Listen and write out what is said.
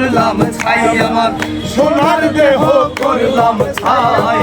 করলাম ছাই আমার। সোনার দেহ করলাম ছাই।